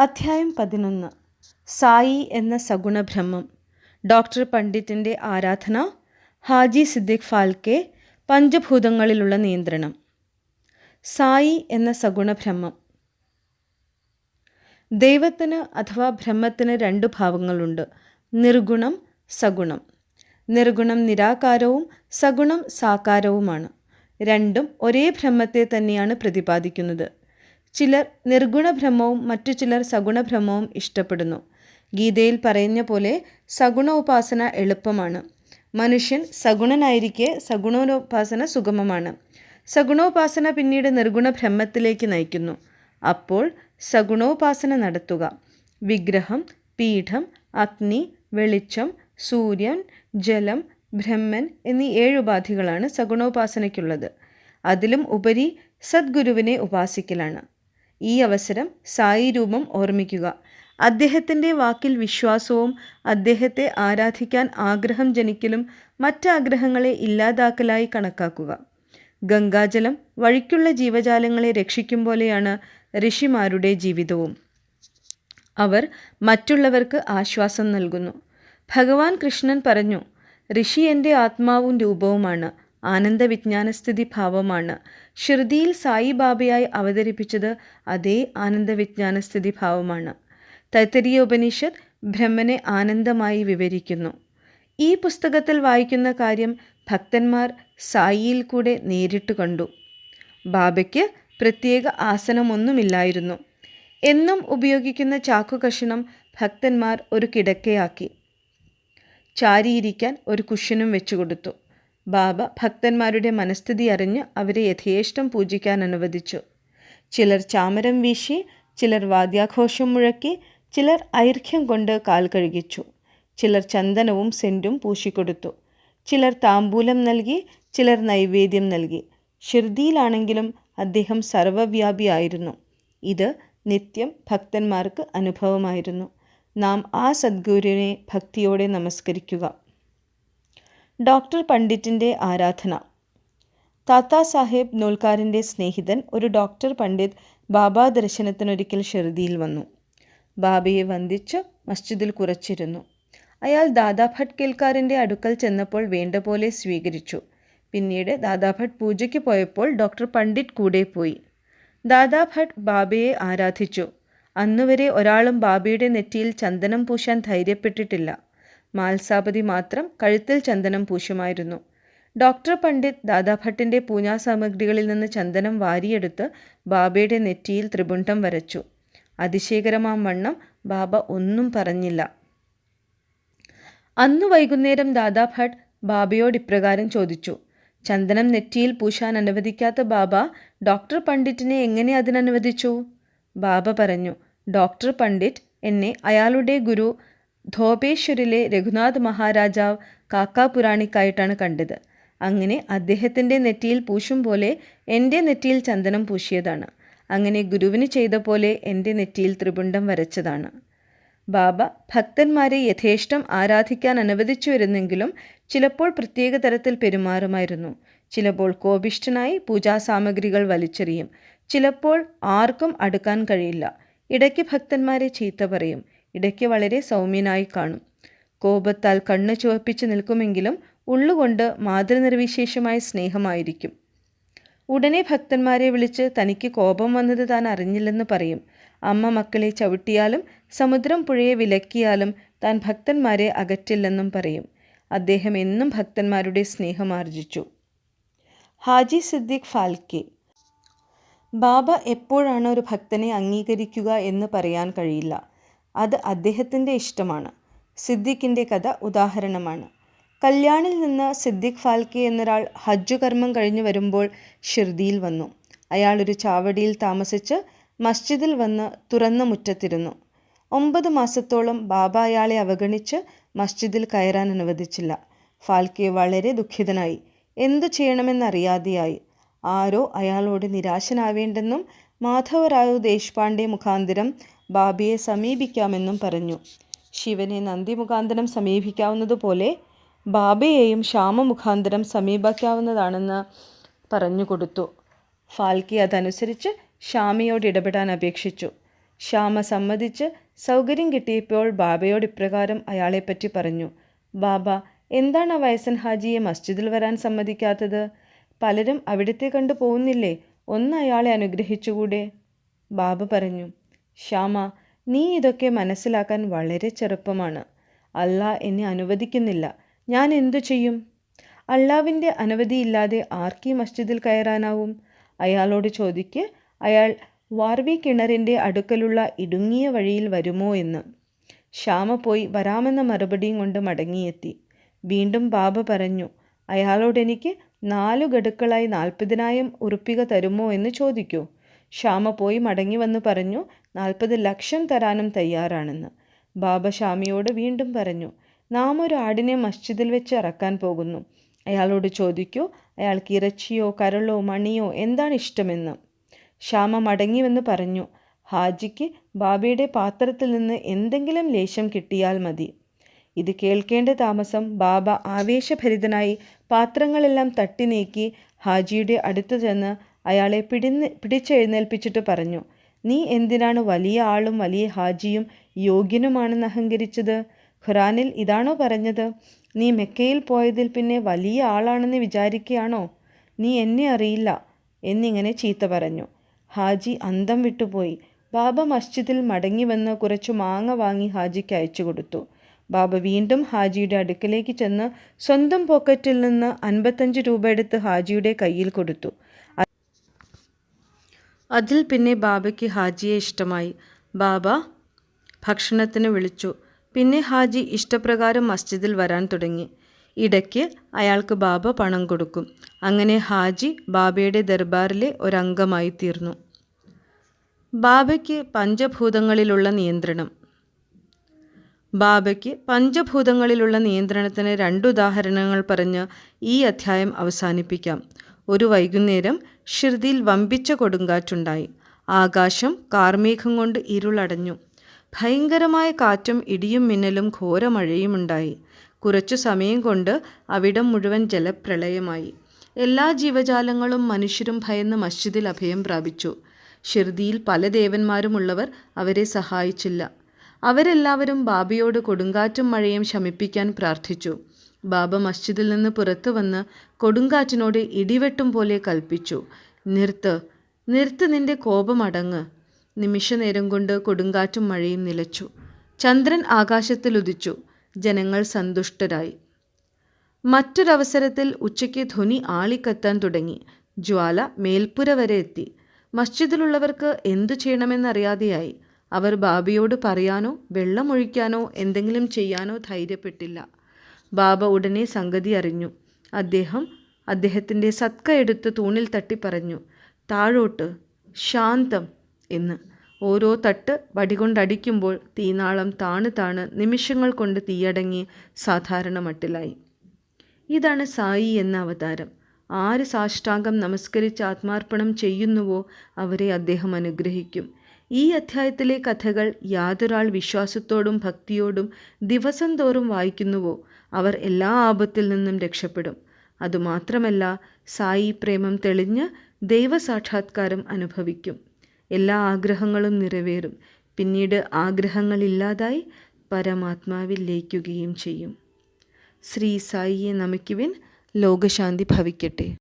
അധ്യായം പതിനൊന്ന്. സായി എന്ന സഗുണബ്രഹ്മം. ഡോക്ടർ പണ്ഡിറ്റിന്റെ ആരാധന ഹാജി സിദ്ദിഖ് ഫാൽക്കെ പഞ്ചഭൂതങ്ങളിലുള്ള നിയന്ത്രണം. സായി എന്ന സഗുണബ്രഹ്മം. ദൈവത്തിന് അഥവാ ബ്രഹ്മത്തിന് രണ്ട് ഭാവങ്ങളുണ്ട്. നിർഗുണം സഗുണം. നിർഗുണം നിരാകാരവും സഗുണം സാകാരവുമാണ്. രണ്ടും ഒരേ ബ്രഹ്മത്തെ തന്നെയാണ് പ്രതിപാദിക്കുന്നത്. ചിലർ നിർഗുണബ്രഹ്മവും മറ്റു ചിലർ സഗുണബ്രഹ്മവും ഇഷ്ടപ്പെടുന്നു. ഗീതയിൽ പറയുന്ന പോലെ സഗുണ ഉപാസന എളുപ്പമാണ്. മനുഷ്യൻ സഗുണനായിരിക്കെ സഗുണോപാസന സുഗമമാണ്. സഗുണോപാസന പിന്നീട് നിർഗുണ ബ്രഹ്മത്തിലേക്ക് നയിക്കുന്നു. അപ്പോൾ സഗുണോപാസന നടത്തുക. വിഗ്രഹം പീഠം അഗ്നി വെളിച്ചം സൂര്യൻ ജലം ബ്രഹ്മൻ എന്നീ ഏഴ് ഉപാധികളാണ് സഗുണോപാസനയ്ക്കുള്ളത്. അതിലും ഉപരി സദ്ഗുരുവിനെ ഉപാസിക്കലാണ്. ഈ അവസരം സായി രൂപം ഓർമ്മിക്കുക. അദ്ദേഹത്തിന്റെ വാക്കിൽ വിശ്വാസവും അദ്ദേഹത്തെ ആരാധിക്കാൻ ആഗ്രഹം ജനിക്കലും മറ്റാഗ്രഹങ്ങളെ ഇല്ലാതാക്കലായി കണക്കാക്കുക. ഗംഗാജലം വഴിക്കുള്ള ജീവജാലങ്ങളെ രക്ഷിക്കും പോലെയാണ് ഋഷിമാരുടെ ജീവിതവും. അവർ മറ്റുള്ളവർക്ക് ആശ്വാസം നൽകുന്നു. ഭഗവാൻ കൃഷ്ണൻ പറഞ്ഞു ഋഷി എന്റെ ആത്മാവും രൂപവുമാണ്. ആനന്ദ വിജ്ഞാനസ്ഥിതി ഭാവമാണ്. ഷിർദിയിൽ സായിബാബയായി അവതരിപ്പിച്ചത് അതേ ആനന്ദ വിജ്ഞാനസ്ഥിതി ഭാവമാണ്. തൈത്തരീയ ഉപനിഷത്ത് ബ്രഹ്മനെ ആനന്ദമായി വിവരിക്കുന്നു. ഈ പുസ്തകത്തിൽ വായിക്കുന്ന കാര്യം ഭക്തന്മാർ സായിയിൽ കൂടെ നേരിട്ട് കണ്ടു. ബാബയ്ക്ക് പ്രത്യേക ആസനമൊന്നുമില്ലായിരുന്നു. എന്നും ഉപയോഗിക്കുന്ന ചാക്കുകഷണം ഭക്തന്മാർ ഒരു കിടക്കയാക്കി. ചാരിയിരിക്കാൻ ഒരു കുഷ്യനും വെച്ചു കൊടുത്തു ബാബ ഭക്തന്മാരുടെ മനസ്ഥിതി അറിഞ്ഞ് അവരെ യഥേഷ്ടം പൂജിക്കാൻ അനുവദിച്ചു. ചിലർ ചാമരം വീശി ചിലർ വാദ്യാഘോഷം മുഴക്കി ചിലർ ഐർഖ്യം കൊണ്ട് കാൽ കഴുകിച്ചു. ചിലർ ചന്ദനവും സെന്റും പൂശിക്കൊടുത്തു. ചിലർ താമ്പൂലം നൽകി ചിലർ നൈവേദ്യം നൽകി. ഷിർദിയിലാണെങ്കിലും അദ്ദേഹം സർവവ്യാപിയായിരുന്നു ഇത് നിത്യം ഭക്തന്മാർക്ക് അനുഭവമായിരുന്നു. നാം ആ സദ്ഗുരുവിനെ ഭക്തിയോടെ നമസ്കരിക്കുക. ഡോക്ടർ പണ്ഡിറ്റിന്റെ ആരാധന. താത്താ സാഹേബ് നൂൽക്കാരന്റെ സ്നേഹിതൻ ഒരു ഡോക്ടർ പണ്ഡിറ്റ് ബാബാ ദർശനത്തിനൊരിക്കൽ ഷെറുതിയിൽ വന്നു. ബാബയെ വന്ദിച്ച് മസ്ജിദിൽ കുറച്ചിരുന്നു. അയാൾ ദാദാ ഭട്ട് അടുക്കൽ ചെന്നപ്പോൾ വേണ്ട പോലെ സ്വീകരിച്ചു. പിന്നീട് ദാദാ ഭട്ട് പൂജയ്ക്ക് പോയപ്പോൾ ഡോക്ടർ പണ്ഡിറ്റ് കൂടെ പോയി. ദാദാ ഭട്ട് ബാബയെ ആരാധിച്ചു. അന്നുവരെ ഒരാളും ബാബയുടെ നെറ്റിയിൽ ചന്ദനം പൂശാൻ ധൈര്യപ്പെട്ടിട്ടില്ല. മാൽസാപതി മാത്രം കഴുത്തിൽ ചന്ദനം പൂശുമായിരുന്നു. ഡോക്ടർ പണ്ഡിറ്റ് ദാദാഭട്ടിന്റെ പൂഞ്ഞാ സാമഗ്രികളിൽ നിന്ന് ചന്ദനം വാരിയെടുത്ത് ബാബയുടെ നെറ്റിയിൽ ത്രിപുണ്ടം വരച്ചു. അതിശയകരമാം വണ്ണം ബാബ ഒന്നും പറഞ്ഞില്ല. അന്നു വൈകുന്നേരം ദാദാഭട്ട് ബാബയോട് ഇപ്രകാരം ചോദിച്ചു. ചന്ദനം നെറ്റിയിൽ പൂശാൻ അനുവദിക്കാത്ത ബാബ ഡോക്ടർ പണ്ഡിറ്റിനെ എങ്ങനെ അതിനനുവദിച്ചു? ബാബ പറഞ്ഞു ഡോക്ടർ പണ്ഡിറ്റ് എന്നെ അയാളുടെ ഗുരു ധോപേശ്വരിലെ രഘുനാഥ് മഹാരാജാവ് കാക്കാപുരാണിക്കായിട്ടാണ് കണ്ടത്. അങ്ങനെ അദ്ദേഹത്തിന്റെ നെറ്റിയിൽ പൂശും പോലെ എന്റെ നെറ്റിയിൽ ചന്ദനം പൂശിയതാണ്. അങ്ങനെ ഗുരുവിന് ചെയ്ത പോലെ എന്റെ നെറ്റിയിൽ ത്രിപുണ്ടം വരച്ചതാണ്. ബാബ ഭക്തന്മാരെ യഥേഷ്ടം ആരാധിക്കാൻ അനുവദിച്ചു വരുന്നെങ്കിലും ചിലപ്പോൾ പ്രത്യേക തരത്തിൽ പെരുമാറുമായിരുന്നു. ചിലപ്പോൾ കോപിഷ്ഠനായി പൂജാസാമഗ്രികൾ വലിച്ചെറിയും. ചിലപ്പോൾ ആർക്കും അടുക്കാൻ കഴിയില്ല. ഇടയ്ക്ക് ഭക്തന്മാരെ ചീത്ത പറയും. ഇടയ്ക്ക് വളരെ സൗമ്യനായി കാണും. കോപത്താൽ കണ്ണു ചുവപ്പിച്ച് നിൽക്കുമെങ്കിലും ഉള്ളുകൊണ്ട് മാതൃനിർവിശേഷമായ സ്നേഹമായിരിക്കും. ഉടനെ ഭക്തന്മാരെ വിളിച്ച് തനിക്ക് കോപം വന്നത് താൻ അറിഞ്ഞില്ലെന്ന് പറയും. അമ്മ മക്കളെ ചവിട്ടിയാലും സമുദ്രം പുഴയെ വിലക്കിയാലും താൻ ഭക്തന്മാരെ അകറ്റില്ലെന്നും പറയും. അദ്ദേഹം എന്നും ഭക്തന്മാരുടെ സ്നേഹം സ്നേഹമാർജിച്ചു. ഹാജി സിദ്ദിഖ് ഫാൽക്കെ. ബാബ എപ്പോഴാണ് ഒരു ഭക്തനെ അംഗീകരിക്കുക എന്ന് പറയാൻ കഴിയില്ല. അത് അദ്ദേഹത്തിന്റെ ഇഷ്ടമാണ്. സിദ്ദിഖിന്റെ കഥ ഉദാഹരണമാണ്. കല്യാണിൽ നിന്ന് സിദ്ദിഖ് ഫാൽക്കെ എന്നൊരാൾ ഹജ്ജു കർമ്മം കഴിഞ്ഞു വരുമ്പോൾ ഷിർദിയിൽ വന്നു. അയാൾ ഒരു ചാവടിയിൽ താമസിച്ച് മസ്ജിദിൽ വന്ന് തുറന്ന മുറ്റത്തിരുന്നു. ഒമ്പത് മാസത്തോളം ബാബ അയാളെ അവഗണിച്ച് മസ്ജിദിൽ കയറാൻ അനുവദിച്ചില്ല. ഫാൽക്കെ വളരെ ദുഃഖിതനായി. എന്തു ചെയ്യണമെന്നറിയാതെയായി. ആരോ അയാളോട് നിരാശനാവേണ്ടെന്നും മാധവറാവു ദേശ്പാണ്ഡെ മുഖാന്തരം ബാബിയെ സമീപിക്കാമെന്നും പറഞ്ഞു. ശിവനെ നന്ദി മുഖാന്തരം സമീപിക്കാവുന്നതുപോലെ ബാബയെയും ശ്യാമ മുഖാന്തരം സമീപിക്കാവുന്നതാണെന്ന് പറഞ്ഞു കൊടുത്തു. ഫാൽക്കി അതനുസരിച്ച് ഷാമിയോട് ഇടപെടാൻ അപേക്ഷിച്ചു. ശ്യാമ സമ്മതിച്ച് സൗകര്യം കിട്ടിയപ്പോൾ ബാബയോട് ഇപ്രകാരം അയാളെപ്പറ്റി പറഞ്ഞു. ബാബ എന്താണ് വയസ്സൻ ഹാജിയെ മസ്ജിദിൽ വരാൻ സമ്മതിക്കാത്തത്? പലരും അവിടുത്തെ കണ്ടു പോകുന്നില്ലേ? ഒന്ന് അയാളെ അനുഗ്രഹിച്ചുകൂടെ? ബാബ പറഞ്ഞു ശ്യാമ നീ ഇതൊക്കെ മനസ്സിലാക്കാൻ വളരെ ചെറുപ്പമാണ്. അല്ലാ എന്നെ അനുവദിക്കുന്നില്ല. ഞാൻ എന്തു ചെയ്യും? അള്ളാവിന്റെ അനുമതിയില്ലാതെ ആർക്കീ മസ്ജിദിൽ കയറാനാവും? അയാളോട് ചോദിക്ക് അയാൾ വാർവി കിണറിന്റെ അടുക്കലുള്ള ഇടുങ്ങിയ വഴിയിൽ വരുമോ എന്ന്. ശ്യാമ പോയി വരാമെന്ന മറുപടിയും കൊണ്ട് മടങ്ങിയെത്തി. വീണ്ടും ബാബ പറഞ്ഞു അയാളോട് എനിക്ക് നാലു ഗഡുക്കളായി നാൽപ്പതിനായിരം ഉറുപ്പിക തരുമോ എന്ന് ചോദിക്കൂ. ശ്യാമ പോയി മടങ്ങി വന്ന് പറഞ്ഞു നാൽപ്പത് ലക്ഷം തരാനും തയ്യാറാണെന്ന്. ബാബ ശ്യാമിയോട് വീണ്ടും പറഞ്ഞു നാം ഒരു ആടിനെ മസ്ജിദിൽ വെച്ച് ഇറക്കാൻ പോകുന്നു. അയാളോട് ചോദിക്കൂ അയാൾക്ക് ഇറച്ചിയോ കരളോ മണിയോ എന്താണ് ഇഷ്ടമെന്ന്. ശ്യാമ മടങ്ങിവെന്ന് പറഞ്ഞു ഹാജിക്ക് ബാബയുടെ പാത്രത്തിൽ നിന്ന് എന്തെങ്കിലും ലേശം കിട്ടിയാൽ മതി. ഇത് കേൾക്കേണ്ട താമസം ബാബ ആവേശഭരിതനായി പാത്രങ്ങളെല്ലാം തട്ടി നീക്കി ഹാജിയുടെ അടുത്തു ചെന്ന് അയാളെ പിടിന്ന് പിടിച്ചെഴുന്നേൽപ്പിച്ചിട്ട് പറഞ്ഞു നീ എന്തിനാണ് വലിയ ആളും വലിയ ഹാജിയും യോഗ്യനുമാണെന്ന് അഹങ്കരിച്ചത്? ഖുറാനിൽ ഇതാണോ പറഞ്ഞത്? നീ മെക്കയിൽ പോയതിൽ പിന്നെ വലിയ ആളാണെന്ന് വിചാരിക്കുകയാണോ? നീ എന്നെ അറിയില്ല എന്നിങ്ങനെ ചീത്ത പറഞ്ഞു. ഹാജി അന്തം വിട്ടുപോയി. ബാബ മസ്ജിദിൽ മടങ്ങി വന്ന് കുറച്ചു മാങ്ങ വാങ്ങി ഹാജിക്ക് അയച്ചു കൊടുത്തു ബാബ വീണ്ടും ഹാജിയുടെ അടുക്കലേക്ക് ചെന്ന് സ്വന്തം പോക്കറ്റിൽ നിന്ന് അൻപത്തഞ്ച് രൂപ എടുത്ത് ഹാജിയുടെ കയ്യിൽ കൊടുത്തു. അതിൽ പിന്നെ ബാബയ്ക്ക് ഹാജിയെ ഇഷ്ടമായി. ബാബ ഭക്ഷണത്തിന് വിളിച്ചു. പിന്നെ ഹാജി ഇഷ്ടപ്രകാരം മസ്ജിദിൽ വരാൻ തുടങ്ങി. ഇടയ്ക്ക് അയാൾക്ക് ബാബ പണം കൊടുക്കും. അങ്ങനെ ഹാജി ബാബയുടെ ദർബാറിലെ ഒരംഗമായി തീർന്നു. ബാബയ്ക്ക് പഞ്ചഭൂതങ്ങളിലുള്ള നിയന്ത്രണം. ബാബയ്ക്ക് പഞ്ചഭൂതങ്ങളിലുള്ള നിയന്ത്രണത്തിന് രണ്ടുദാഹരണങ്ങൾ പറഞ്ഞ് ഈ അധ്യായം അവസാനിപ്പിക്കാം. ഒരു വൈകുന്നേരം ഷിർദിയിൽ വമ്പിച്ച കൊടുങ്കാറ്റുണ്ടായി. ആകാശം കാർമേഘം കൊണ്ട് ഇരുളടഞ്ഞു. ഭയങ്കരമായ കാറ്റും ഇടിയും മിന്നലും ഘോരമഴയുമുണ്ടായി കുറച്ചു സമയം കൊണ്ട് അവിടം മുഴുവൻ ജലപ്രളയമായി. എല്ലാ ജീവജാലങ്ങളും മനുഷ്യരും ഭയന്ന് മസ്ജിദിൽ അഭയം പ്രാപിച്ചു. ഷിർദിയിൽ പല ദേവന്മാരുമുള്ളവർ അവരെ സഹായിച്ചില്ല. അവരെല്ലാവരും ബാബയോട് കൊടുങ്കാറ്റും മഴയും ശമിപ്പിക്കാൻ പ്രാർത്ഥിച്ചു. ബാബ മസ്ജിദിൽ നിന്ന് പുറത്തു വന്ന് കൊടുങ്കാറ്റിനോട് ഇടിവെട്ടും പോലെ കൽപ്പിച്ചു. നിർത്ത് നിർത്ത് നിന്റെ കോപമടങ്ങ്. നിമിഷനേരം കൊണ്ട് കൊടുങ്കാറ്റും മഴയും നിലച്ചു. ചന്ദ്രൻ ആകാശത്തിൽ ഉദിച്ചു. ജനങ്ങൾ സന്തുഷ്ടരായി. മറ്റൊരവസരത്തിൽ ഉച്ചയ്ക്ക് ധ്വനി ആളിക്കത്താൻ തുടങ്ങി. ജ്വാല മേൽപ്പുര വരെ എത്തി. മസ്ജിദിലുള്ളവർക്ക് എന്തു ചെയ്യണമെന്നറിയാതെയായി. അവർ ബാബയോട് പറയാനോ വെള്ളമൊഴിക്കാനോ എന്തെങ്കിലും ചെയ്യാനോ ധൈര്യപ്പെട്ടില്ല. ബാബ ഉടനെ സംഗതി അറിഞ്ഞു. അദ്ദേഹം അദ്ദേഹത്തിന്റെ സത്ക എടുത്ത് തൂണിൽ തട്ടി പറഞ്ഞു താഴോട്ട് ശാന്തം എന്ന്. ഓരോ തട്ട് വടികൊണ്ടടിക്കുമ്പോൾ തീനാളം താണ് താണ് നിമിഷങ്ങൾ കൊണ്ട് തീയടങ്ങി സാധാരണ മട്ടിലായി. ഇതാണ് സായി എന്ന അവതാരം. ആര് സാഷ്ടാംഗം നമസ്കരിച്ച് ആത്മാർപ്പണം ചെയ്യുന്നുവോ അവരെ അദ്ദേഹം അനുഗ്രഹിക്കും. ഈ അധ്യായത്തിലെ കഥകൾ യാതൊരാൾ വിശ്വാസത്തോടും ഭക്തിയോടും ദിവസം തോറും വായിക്കുന്നുവോ? അവർ എല്ലാ ആപത്തിൽ നിന്നും രക്ഷപ്പെടും. അതുമാത്രമല്ല സായി പ്രേമം തെളിഞ്ഞ് ദൈവസാക്ഷാത്കാരം അനുഭവിക്കും. എല്ലാ ആഗ്രഹങ്ങളും നിറവേറും. പിന്നീട് ആഗ്രഹങ്ങളില്ലാതായി പരമാത്മാവിൽ ലയിക്കുകയും ചെയ്യും. ശ്രീ സായിയെ നമിക്കുവിൻ. ലോകശാന്തി ഭവിക്കട്ടെ.